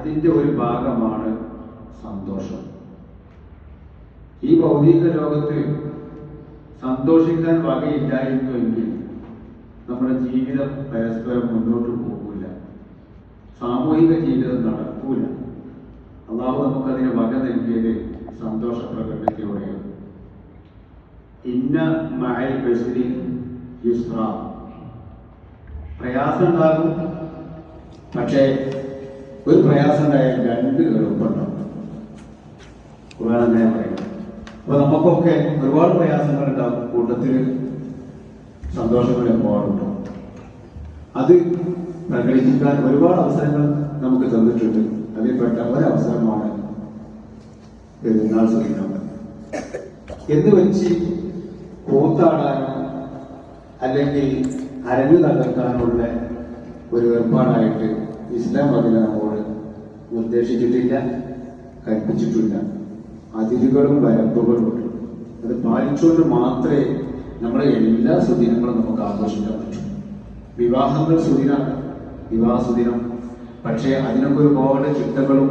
അതിന്റെ ഒരു ഭാഗമാണ് സന്തോഷം. ഈ ഭൗതിക ലോകത്ത് സന്തോഷിക്കാൻ വകയില്ലായിരുന്നു എങ്കിൽ നമ്മുടെ ജീവിതം പരസ്പരം മുന്നോട്ട് പോകില്ല സാമൂഹിക ജീവിതം നടക്കൂല. അള്ളാഹു നമുക്കതിന് വക നൽകിയത് സന്തോഷ പ്രകടനത്തിലൂടെയാണ് ഇന്ന മഴയിൽ ബസിരി യുസ്ര. പ്രയാസം ഉണ്ടാകും പക്ഷേ ഒരു പ്രയാസം ഉണ്ടായാൽ രണ്ട് എളുപ്പമുണ്ടാവും. ഞാൻ പറയുന്നത്. അപ്പൊ നമുക്കൊക്കെ ഒരുപാട് പ്രയാസങ്ങൾ ഉണ്ടാവും കൂട്ടത്തിൽ സന്തോഷങ്ങൾ ഒരുപാടുണ്ടാവും. അത് പ്രകടിപ്പിക്കാൻ ഒരുപാട് അവസരങ്ങൾ നമുക്ക് തന്നിട്ടുണ്ട്. അതിൽപ്പെട്ട ഒരവസരമാണ് പെരുന്നാൾ സുഖിക്കുന്നത് എന്ന് വെച്ച് കൂത്താടാനോ അല്ലെങ്കിൽ അരങ്ങ് തകർക്കാനുള്ള ഒരു ഏർപ്പാടായിട്ട് ഇസ്ലാം അതിനെ നമ്മോട് നിർദ്ദേശിച്ചിട്ടില്ല കൽപ്പിച്ചിട്ടില്ല. അതിരുകളും വരമ്പുകളുമുണ്ട് അത് പാലിച്ചുകൊണ്ട് മാത്രമേ നമ്മുടെ എല്ലാ സുദിനങ്ങളും നമുക്ക് ആഘോഷിക്കാൻ പറ്റൂ. വിവാഹങ്ങൾ സുദിനാണ് വിവാഹ സുദിനം. പക്ഷേ അതിനൊക്കെ ഒരുപാട് ചിട്ടകളും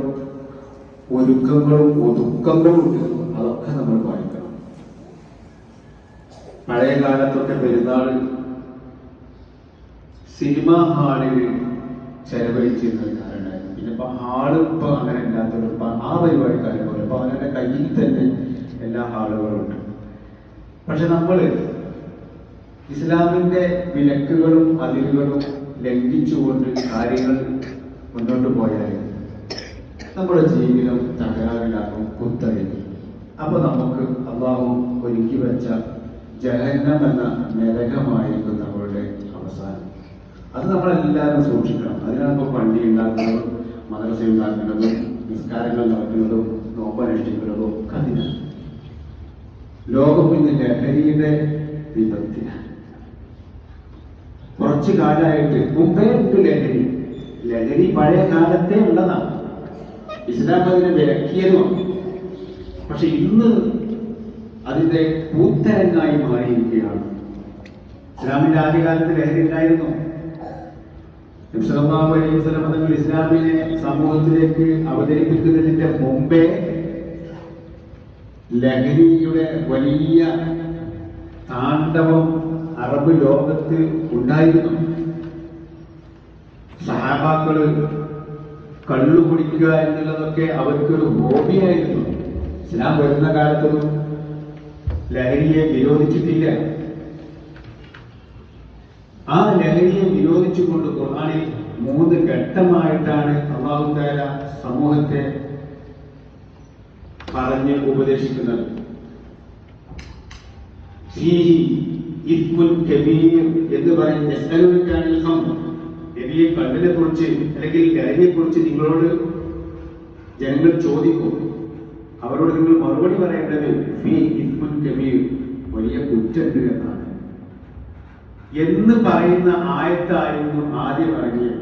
ഒരുക്കങ്ങളും ഒതുക്കങ്ങളും ഉണ്ട്. അതൊക്കെ നമ്മൾ പാലിക്കണം. പഴയ കാലത്തൊക്കെ പെരുന്നാൾ സിനിമ ഹാളിൽ ചെലവഴിച്ചിരുന്ന ഒരു ഹാൾ ഇപ്പൊ അങ്ങനെ ഇല്ലാത്തത് ആ പരിപാടിക്കാരെ പോലെ. അപ്പൊ അവനെ കയ്യിൽ തന്നെ എല്ലാ ആളുകളുണ്ട് പക്ഷെ നമ്മൾ ഇസ്ലാമിന്റെ വിലക്കുകളും അതിരുകളും ലംഘിച്ചുകൊണ്ട് കാര്യങ്ങൾ മുന്നോട്ട് പോയാൽ നമ്മുടെ ജീവിതം തകരാറിലാകും കുത്തഴിഞ്ഞു അപ്പൊ നമുക്ക് അള്ളാഹു ഒരുക്കി വെച്ച ജഹന്നം എന്ന നരകമായിരിക്കും നമ്മളുടെ അവസാനം. അത് നമ്മളെല്ലാവരും സൂക്ഷിക്കണം. അതിനാണ് ഇപ്പൊ വണ്ടി ഉണ്ടാക്കുന്നതും. മദ്രസ ഉണ്ടാക്കുന്നതും നിസ്കാരങ്ങൾ നടക്കുന്നതും നോമ്പനുഷ്ഠിക്കുന്നതും ഒക്കെ അതിനാണ് ലോകം ഇന്ന് ലഹരിയുടെ വിപത്തിലാണ് കുറച്ചു കാലമായിട്ട് മുമ്പേ ഉണ്ട് ലഹരി. ലഹരി പഴയ കാലത്തെ ഉള്ളതാണ്. ഇസ്ലാം അതിനെ വിലക്കിയതുമാണ് പക്ഷെ ഇന്ന് അതിന്റെ കൂത്തരങ്ങായി മാറിയിരിക്കുകയാണ്. ഇസ്ലാമിന്റെ ആദ്യകാലത്ത് ലഹരി ഉണ്ടായിരുന്നു. തങ്ങൾ ഇസ്ലാമിനെ സമൂഹത്തിലേക്ക് അവതരിപ്പിക്കുന്നതിന്റെ മുമ്പേ ലഹരിയുടെ വലിയ താണ്ഡവം അറബ് ലോകത്ത് ഉണ്ടായിരുന്നു. സഹാബാക്കൾ കള്ളു കുടിക്കുക എന്നുള്ളതൊക്കെ അവർക്കൊരു ഹോബിയായിരുന്നു. ഇസ്ലാം വരുന്ന കാലത്തൊന്നും ലഹരിയെ വിരോധിച്ചിട്ടില്ല ആ ലഹരിയെ വിരോധിച്ചുകൊണ്ട് ഖുർആനിൽ മൂന്ന് ഘട്ടമായിട്ടാണ് അള്ളാഹു താല സമൂഹത്തെ പറഞ്ഞ് ഉപദേശിക്കുന്നത്. എന്ന് പറയും യസ്അലുനകാനിൽ ഖംർ നബിയെ കണ്ണിനെ കുറിച്ച് അല്ലെങ്കിൽ ലഹരിയെ കുറിച്ച് നിങ്ങളോട് ജനങ്ങൾ ചോദിക്കും. അവരോട് നിങ്ങൾ മറുപടി പറയേണ്ടത് വലിയ കുറ്റുണ്ട് എന്നാണ്. എന്ന് പറയുന്ന ആയത്തായിരുന്നു ആദ്യം ഇറങ്ങിയത്.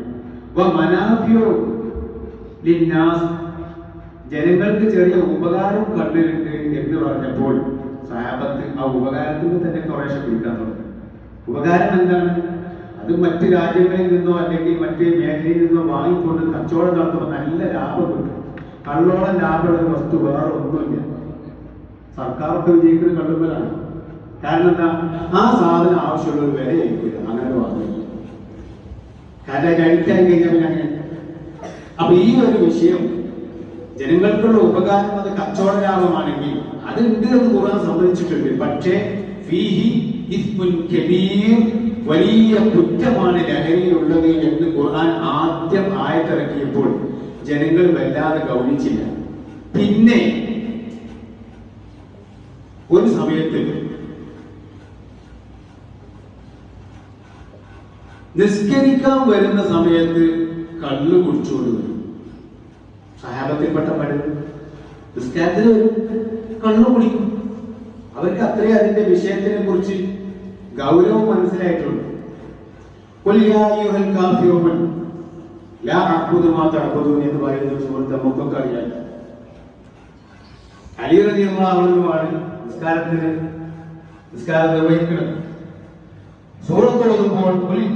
ജനങ്ങൾക്ക് ചെറിയ ഉപകാരം കണ്ടിട്ടുണ്ട് എന്ന് പറഞ്ഞപ്പോൾ സഹാബത്ത് ആ ഉപകാരത്തിൽ തന്നെ കുറേശ്ശെ പിടിക്കാൻ തുടങ്ങി. ഉപകാരം എന്താണ്? അത് മറ്റ് രാജ്യങ്ങളിൽ നിന്നോ അല്ലെങ്കിൽ മറ്റ് മേഖലയിൽ നിന്നോ വാങ്ങിക്കൊണ്ട് കച്ചവടം നടത്തുമ്പോൾ നല്ല ലാഭം കിട്ടും. കള്ളോളം ലാഭമുള്ള വസ്തു വേറെ ഒന്നുമില്ല. സർക്കാർ വിജയിക്കുന്ന കള്ളുമ്പലാണ് കാരണം എന്താ? ആ സാധനം ആവശ്യമുള്ള ഒരു വില ആയിരിക്കില്ല. അങ്ങനെ വാങ്ങി കാരണം കഴിക്കാൻ കഴിഞ്ഞാൽ അങ്ങനെ. അപ്പൊ ഈ ഒരു വിഷയം ജനങ്ങൾക്കുള്ള ഉപകാരം അത് കച്ചവട ലാഭമാണെങ്കിൽ അതുണ്ട് എന്ന് ഖുർആൻ സമ്മതിച്ചിട്ടുണ്ട്. പക്ഷേ ഫീഹി വലിയ കുറ്റമാണ് ലഹരിയിലുള്ളത് എന്ന് ഖുർആൻ ആദ്യം ആയത്തിറക്കിയപ്പോൾ ജനങ്ങൾ വല്ലാതെ ഗൗനിച്ചില്ല. പിന്നെ ഒരു സമയത്ത് നിസ്കരിക്കാൻ വരുന്ന സമയത്ത് കള്ളു കുടിച്ചുകൊണ്ട് വരും. സഹാബത്തിൽപ്പെട്ട പലരും നിസ്കാരത്തിന് വരും. കള്ളു കുടിക്കും. അവർക്ക് അത്രയും അതിന്റെ വിഷയത്തിനെ കുറിച്ച് ഗൗരവം മനസ്സിലായിട്ടുണ്ട്. "ഖുൽ യാ അയ്യുഹൽ കാഫിറൂൻ ലാ അഅ്ബുദു മാ എന്ന് പറയുന്ന സുഹൃത്ത് നമുക്കൊക്കെ അറിയാം. നിസ്കാരത്തിന് നിസ്കാരം നിർവഹിക്കുന്നത്.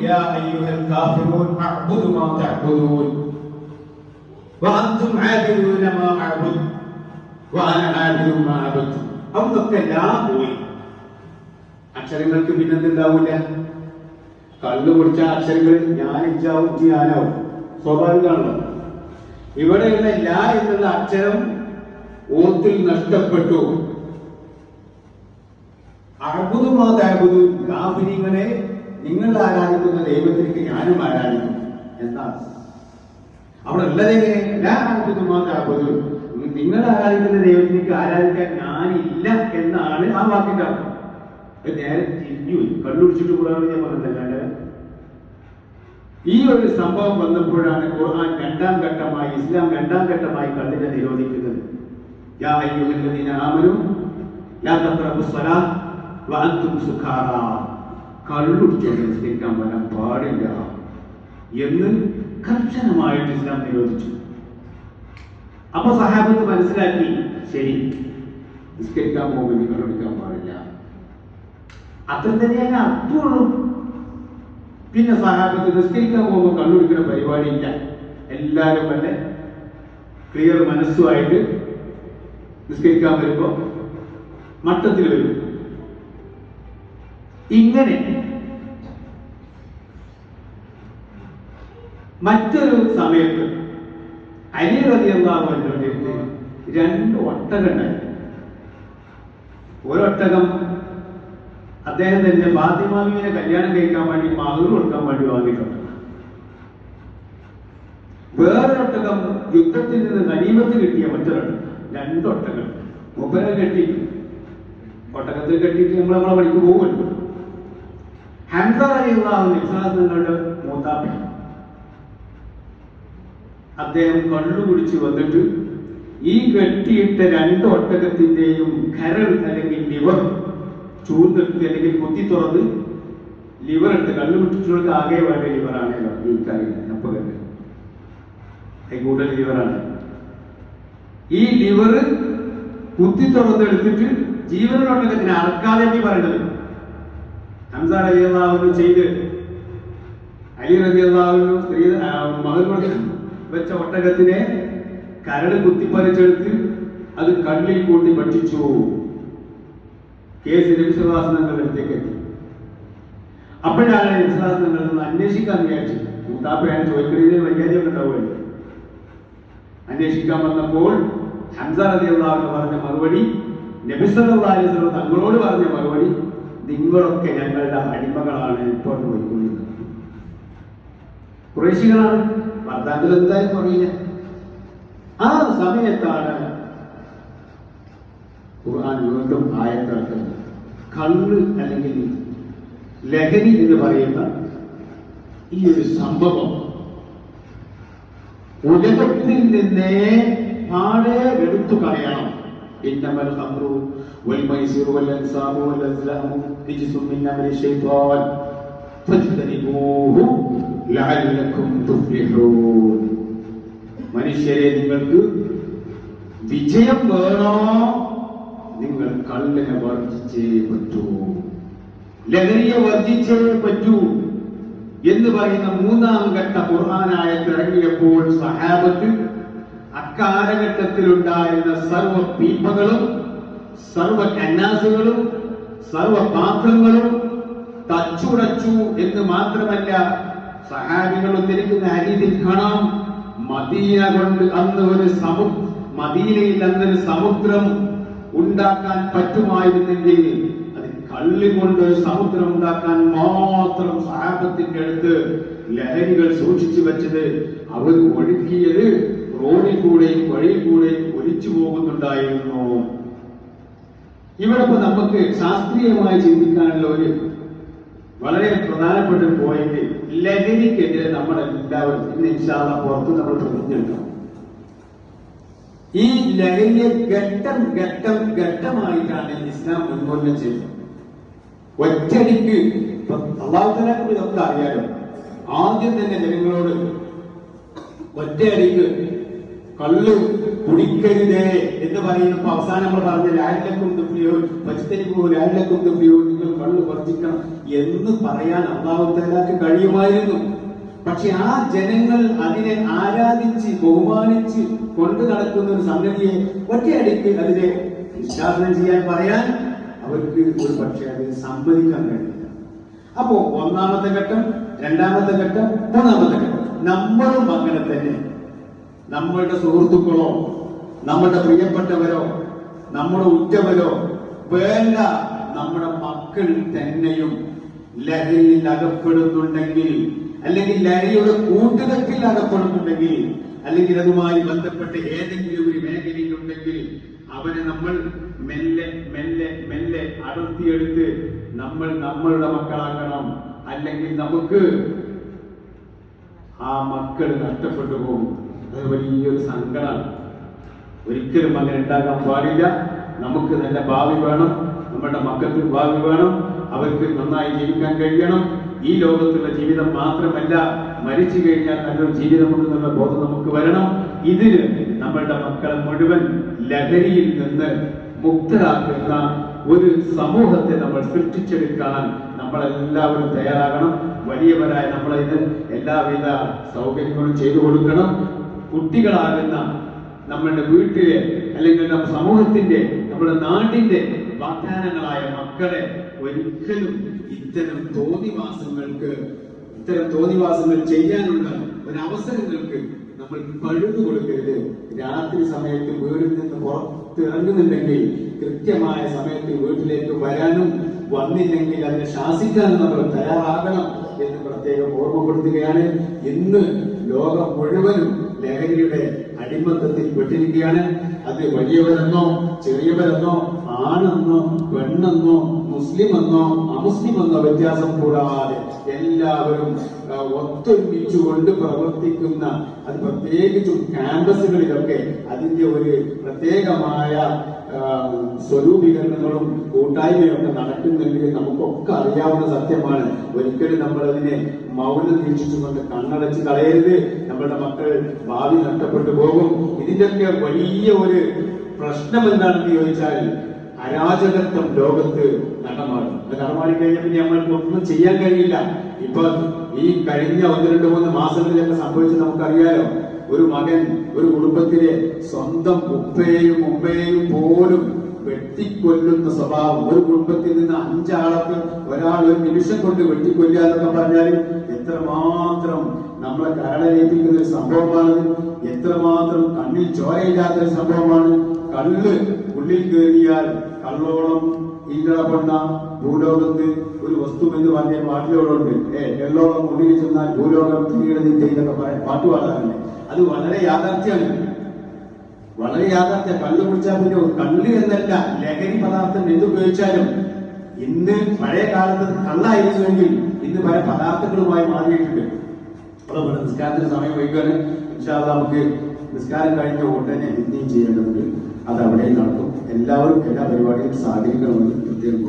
യാ അയ്യുഹൽ മാ ആബിദൂന മാ ആബിദു മാ അക്ഷരങ്ങൾക്ക് പിന്നെന്തുണ്ടാവില്ല കള്ളു കുടിച്ച അക്ഷരങ്ങൾ ഞാൻ ഇജാവും ഞാനാവും സ്വാഭാവികമാണല്ലോ ഇവിടെയുള്ള ലാ എന്നുള്ള അക്ഷരം ഓത്തിൽ നഷ്ടപ്പെട്ടു. അർബുദുമാ ഗാഫിരീങ്ങളെ നിങ്ങൾ ആരാധിക്കുന്ന ദൈവത്തിലേക്ക് ഞാനും ആരാധിക്കും. എന്താ? അവിടെ ഉള്ളതെങ്ങനെ എല്ലാ ലാ അർബുദുമാ താബുദു നിങ്ങൾ ആരാധിക്കുന്ന ദൈവത്തിലേക്ക് ആരാധിക്കാൻ ഞാനില്ല എന്നാണ് ആ വാക്കിന്റെ അർത്ഥം. നേരെ തിരിഞ്ഞു കണ്ടുപിടിച്ചിട്ട് കൂടാതെ ഞാൻ പറഞ്ഞതല്ലാണ്ട് ഈ ഒരു സംഭവം വന്നപ്പോഴാണ് ഖുർആൻ രണ്ടാം ഘട്ടമായി ഇസ്ലാം രണ്ടാം ഘട്ടമായി കള്ളിനെ നിരോധിക്കുന്നത്. യാ വഅൻതും സുഖാറ കള്ളുടിച്ചോണ്ട് നിസ്കരിക്കാൻ വരാൻ പാടില്ല എന്ന് കർശനമായിട്ട് ഇസ്ലാം നിരോധിച്ചു. അപ്പൊ സഹാബത്ത് മനസ്സിലാക്കി ശരി നിസ്കരിക്കാൻ പോകുമ്പോൾ കള്ളുടിക്കാൻ പാടില്ല. അത്ര തന്നെയാണ് അപ്പോഴും പിന്നെ സഹാബത്ത് നിസ്കരിക്കാൻ പോകുമ്പോൾ കണ്ണുടിക്കുന്ന പരിപാടിയില്ല. എല്ലാവരും വല്ല ക്ലിയർ മനസ്സുമായിട്ട് നിസ്കരിക്കാൻ വരുമ്പോ മട്ടത്തിൽ വരും. ഇങ്ങനെ. മറ്റൊരു സമയത്ത് അലി റതി അള്ളാഹുവിന്റെ രണ്ട് ഒട്ടകണ്ടായി ഒരൊട്ടകം അദ്ദേഹം തന്നെ ഫാത്തിമാവിനെ കല്യാണം കഴിക്കാൻ വേണ്ടി മകൾ കൊടുക്കാൻ വേണ്ടി വാങ്ങിയിട്ടുണ്ട്. വേറൊരൊട്ടകം യുദ്ധത്തിൽ നിന്ന് നനീമത്ത് കിട്ടിയ മറ്റൊരൊട്ടകം. രണ്ടൊട്ടകം. മുപ്പരെ കെട്ടി. ഒട്ടകത്തിൽ കെട്ടിയിട്ട് നമ്മൾ നമ്മളെ പണിക്ക് പോകുമല്ലോ ഹംസ വിശ്വാസങ്ങളുടെ മൂത്താപ്പ. അദ്ദേഹം കള്ളു കുടിച്ച് വന്നിട്ട് ഈ കെട്ടിയിട്ട രണ്ട് ഒട്ടകത്തിന്റെയും കരൾ അല്ലെങ്കിൽ ലിവർ ചൂന്നെടുത്ത് അല്ലെങ്കിൽ കുത്തി തുറന്ന് ലിവർ എടുത്ത് കള്ളു കുടിച്ചിട്ടുള്ള ആകെ വേണ്ട ലിവറാണല്ലോ എനിക്കറിയില്ല. അപ്പകല്ല കൂടുതൽ ലിവറാണ് ഈ ലിവർ കുത്തി തുറന്നെടുത്തിട്ട് ജീവനുള്ളൊട്ടകത്തിന് അറക്കാതെ എന്ന് പറയുന്നത് ഹംസ അലി അള്ളാഹുവിന് ചെയ്ത്. അലി റബി അള്ളാഹുവിന് സ്ത്രീ മകൾ വെച്ച ഒട്ടകത്തിനെ കരട് കുത്തിപ്പറിച്ചെടുത്ത് അത് കണ്ണിൽ കൂട്ടി ഭക്ഷിച്ചു. കേസ് നബിസ്വലാസനങ്ങളുടെ അടുത്തേക്ക് എത്തി. അപ്പോഴാണ് നബിസ്വലാസനങ്ങളിൽ നിന്ന് അന്വേഷിക്കാൻ വിചാരിച്ചത്. മൂത്താപ്പയാണ് ചോദിക്കുന്നതിന് വൈകാരിയൊക്കെ ഉണ്ടാവുകയാണ് അന്വേഷിക്കാൻ വന്നപ്പോൾ ഹംസ റതി അള്ളാഹു പറഞ്ഞ മറുപടി നബിസ്വല്ലാസ്ലം തങ്ങളോട് പറഞ്ഞ മറുപടി നിങ്ങളൊക്കെ ഞങ്ങളുടെ അടിമകളാണ് ഇപ്പോൾ പോയിക്കൊള്ളുന്നത്. കുറേശികളാണ് വർദ്ധാന്തൽ എന്തായാലും അറിയില്ല ആ സമയത്താണ് ഖുർആൻ വീണ്ടും ആയത്തിറക്കുന്നത്. കള്ള് അല്ലെങ്കിൽ ലഹരി എന്ന് പറയുന്ന ഈ ഒരു സംഭവം ഉലകത്തിൽ നിന്നേ പാടെ എടുത്തു കളയണം. إنما الخمر والميسر والأنصاب والأزلام رجس من أمر الشيطان فاجتنبوه لعلكم تفلحون മനുഷ്യരെ നിങ്ങൾക്ക് വിജയം വേണോ നിങ്ങൾ കള്ളിനെ വർജിച്ചേ പറ്റൂ ലഹരിയെ വർജിച്ചേ പറ്റൂ എന്ന് പറയുന്ന മൂന്നാം ഘട്ട ഖുർആനായത്ത് ഇറങ്ങിയപ്പോൾ സഹാബത്ത് അക്കാലഘട്ടത്തിലുണ്ടായിരുന്ന സർവ പീപ്പകളും സർവ കന്നാസുകളും സർവ പാത്രങ്ങളും തച്ചുടച്ചു എന്ന് മാത്രമല്ല സഹാബികൾ ഉദ്ധരിക്കുന്ന ഹരീതിൽ കാണാം. മദീന കൊണ്ട് അന്ന് ഒരു സമു മദീനയിൽ അന്നൊരു സമുദ്രം ഉണ്ടാക്കാൻ പറ്റുമായിരുന്നെങ്കിൽ കള്ളി കൊണ്ട് ഒരു സമുദ്രം ഉണ്ടാക്കാൻ മാത്രം സഹാബത്തിന്റെ അടുത്ത് ലഹരികൾ സൂക്ഷിച്ചു വെച്ചത് അവർ ഒഴുക്കിയത് റോഡിൽ കൂടെയും വഴിയിൽ കൂടെയും ഒലിച്ചു പോകുന്നുണ്ടായിരുന്നു. ഇവിടെ നമുക്ക് ശാസ്ത്രീയമായി ചിന്തിക്കാനുള്ള ഒരു വളരെ പ്രധാനപ്പെട്ട പോയിന്റ് ലഹരിക്കെതിരെ നമ്മൾ എല്ലാവരും ഇന്ന് ഇൻഷാല്ല പുറത്ത് നമ്മൾ പ്രതിജ്ഞെടുക്കണം ഈ ലഹരിയെ ഘട്ടം ഘട്ടം ഘട്ടമായിട്ടാണ് ഇസ്ലാം ഉന്മൂലനം ചെയ്തത് ഒറ്റടിക്ക് ഇപ്പൊ അള്ളാഹുത്തനെ കുറിച്ച് നമുക്ക് അറിയാലോ ആദ്യം തന്നെ ജനങ്ങളോട് ഒറ്റയടിക്ക് കള്ള് കുടിക്കരുതേ എന്ന് പറയുന്നപ്പോ അവസാനം നമ്മൾ പറഞ്ഞ ലാലിലക്കും തുഫ്ലിയോ പച്ചത്തരിപ്പോ ലാലിലക്കും തുഫ്ലിയോ നിങ്ങൾ കള്ള് വർജിക്കണം എന്ന് പറയാൻ അള്ളാഹുത്തേലാക്ക് കഴിയുമായിരുന്നു. പക്ഷെ ആ ജനങ്ങൾ അതിനെ ആരാധിച്ച് ബഹുമാനിച്ച് കൊണ്ടു നടക്കുന്ന ഒരു സംഗതിയെ ഒറ്റയടിക്ക് അതിനെ നിഷ്കാസനം ചെയ്യാൻ പറയാൻ അവർക്ക് ഒരു പക്ഷേ അതിന് സമ്മതിക്കാൻ കഴിയില്ല. അപ്പോ ഒന്നാമത്തെ ഘട്ടം രണ്ടാമത്തെ ഘട്ടം മൂന്നാമത്തെ ഘട്ടം. നമ്മളും അങ്ങനെ തന്നെ. നമ്മളുടെ സുഹൃത്തുക്കളോ നമ്മളുടെ പ്രിയപ്പെട്ടവരോ നമ്മുടെ ഉറ്റവരോ വേണ്ട നമ്മുടെ മക്കൾ തന്നെയും ലഹരിയിൽ അകപ്പെടുന്നുണ്ടെങ്കിൽ അല്ലെങ്കിൽ ലഹരിയുടെ കൂട്ടുകെട്ടിൽ അകപ്പെടുന്നുണ്ടെങ്കിൽ അല്ലെങ്കിൽ അതുമായി ബന്ധപ്പെട്ട് ഏതെങ്കിലും ഒരു മേഖലയിലുണ്ടെങ്കിൽ അവനെ നമ്മൾ മെല്ലെ മെല്ലെ മെല്ലെ അടർത്തിയെടുത്ത് നമ്മൾ നമ്മളുടെ മക്കളാക്കണം അല്ലെങ്കിൽ നമുക്ക് ആ മക്കൾ നഷ്ടപ്പെട്ടു പോകും. അത് വലിയൊരു സങ്കടമാണ് ഒരിക്കലും അങ്ങനെ ഉണ്ടാകാൻ പാടില്ല. നമുക്ക് നല്ല ഭാവി വേണം. നമ്മുടെ മക്കൾക്ക് ഭാവി വേണം. അവർക്ക് നന്നായി ജീവിക്കാൻ കഴിയണം. ഈ ലോകത്തുള്ള ജീവിതം മാത്രമല്ല മരിച്ചു കഴിഞ്ഞാൽ നല്ലൊരു ജീവിതമുണ്ടെന്നുള്ള ബോധം നമുക്ക് വരണം. ഇതിന് നമ്മളുടെ മക്കളെ മുഴുവൻ ലഹരിയിൽ നിന്ന് മുക്തരാക്കുന്ന ഒരു സമൂഹത്തെ നമ്മൾ സൃഷ്ടിച്ചെടുക്കാൻ നമ്മളെല്ലാവരും തയ്യാറാകണം. വലിയവരായ നമ്മളിത് എല്ലാവിധ സൗകര്യങ്ങളും ചെയ്തു കൊടുക്കണം. കുട്ടികളാകുന്ന നമ്മളുടെ വീട്ടിലെ അല്ലെങ്കിൽ നമ്മുടെ സമൂഹത്തിന്റെ നമ്മുടെ നാടിന്റെ വാഗ്ദാനങ്ങളായ മക്കളെ ഒരിക്കലും ഇത്തരം തോന്നിവാസങ്ങൾക്ക് ഇത്തരം തോന്നിവാസങ്ങൾ ചെയ്യാനുള്ള ഒരു അവസരങ്ങൾക്ക് നമ്മൾ പഴുതു കൊടുക്കരുത്. രാത്രി സമയത്ത് വീടിൽ നിന്ന് പുറത്ത് ഇറങ്ങുന്നുണ്ടെങ്കിൽ കൃത്യമായ സമയത്ത് വീട്ടിലേക്ക് വരാനും വന്നില്ലെങ്കിൽ അതിനെ ശാസിക്കാനും നമ്മൾ തയ്യാറാകണം എന്ന് പ്രത്യേകം ഓർമ്മപ്പെടുത്തുകയാണ്. ഇന്ന് ലോകം മുഴുവനും ലഹരിയുടെ അടിമത്തത്തിൽ പെട്ടിരിക്കുകയാണ്. അത് വലിയവരെന്നോ ചെറിയവരെന്നോ ആണെന്നോ പെണ്ണെന്നോ മുസ്ലിം എന്നോ അമുസ്ലിം എന്നോ വ്യത്യാസം കൂടാതെ എല്ലാവരും ഒത്തൊരുമിച്ചുകൊണ്ട് പ്രവർത്തിക്കുന്ന അത് പ്രത്യേകിച്ചും ക്യാമ്പസുകളിലൊക്കെ അതിന്റെ ഒരു പ്രത്യേകമായ സ്വരൂപീകരണങ്ങളും കൂട്ടായ്മയൊക്കെ നടക്കുന്നെങ്കിൽ നമുക്കൊക്കെ അറിയാവുന്ന സത്യമാണ്. ഒരിക്കലും നമ്മൾ അതിനെ മൗനം വീക്ഷിച്ചുകൊണ്ട് കണ്ണടച്ച് കളയരുത്. നമ്മുടെ മക്കൾ ഭാവി നഷ്ടപ്പെട്ടു പോകും. ഇതിന്റെയൊക്കെ വലിയ ഒരു പ്രശ്നം എന്താണെന്ന് ചോദിച്ചാൽ അരാജകത്വം ലോകത്ത് നടമാടും അത് നടമാടി കഴിഞ്ഞാൽ പിന്നെ നമ്മൾക്ക് ഒന്നും ചെയ്യാൻ കഴിയില്ല. ഇപ്പൊ ഈ കഴിഞ്ഞ ഒന്ന് രണ്ട് മൂന്ന് മാസങ്ങളിലൊക്കെ സംഭവിച്ചത് നമുക്കറിയാലോ. ഒരു മകൻ ഒരു കുടുംബത്തിലെ സ്വന്തം ഉപ്പയെയും ഉമ്മയെയും പോലും വെട്ടിക്കൊല്ലുന്ന സ്വഭാവം. ഒരു കുടുംബത്തിൽ നിന്ന് അഞ്ചാളൊക്കെ ഒരാൾ ഒരു നിമിഷം കൊണ്ട് വെട്ടിക്കൊല്ലുക എന്നൊക്കെ പറഞ്ഞാൽ എത്രമാത്രം നമ്മളെ കരളേൽപ്പിക്കുന്ന ഒരു സംഭവമാണ് എത്രമാത്രം കണ്ണിൽ ചോരയില്ലാത്ത ഒരു സംഭവമാണ്. കള്ള് ഉള്ളിൽ കയറിയാൽ കള്ളോളം ഈകള കൊണ്ട ഭൂലോകത്ത് ഒരു വസ്തു എന്ന് പറഞ്ഞ പാട്ടിലോടുണ്ട് ഏ എള്ളോളം ഉള്ളിൽ ചെന്നാൽ ഭൂലോകം തീയിടുന്നില്ല ചെയ്തൊക്കെ പറയാൻ പാട്ട് പാടാറില്ലേ അത് വളരെ യാഥാർത്ഥ്യമാണ്. വളരെ യാഥാർത്ഥ്യം. കള്ളു കുടിച്ചാൽ പിന്നെ കള്ള് എന്നല്ല ലഹരി പദാർത്ഥം എന്തുപയോഗിച്ചാലും ഇന്ന് പഴയ കാലത്ത് കള്ളായിരുന്നുവെങ്കിൽ ഇന്ന് പല പദാർത്ഥങ്ങളുമായി മാറിയിട്ടുണ്ട്. അതുകൊണ്ട് നിസ്കാരത്തിന് സമയം ഇൻഷാല്ല നമുക്ക് നിസ്കാരം കഴിഞ്ഞ ഉടനെ ഇനിയും ചെയ്യേണ്ടതുണ്ട്. അത് അവിടെ നടക്കും. എല്ലാവരും എല്ലാ പരിപാടിയും സഹകരിക്കണമെന്ന് പ്രത്യേകം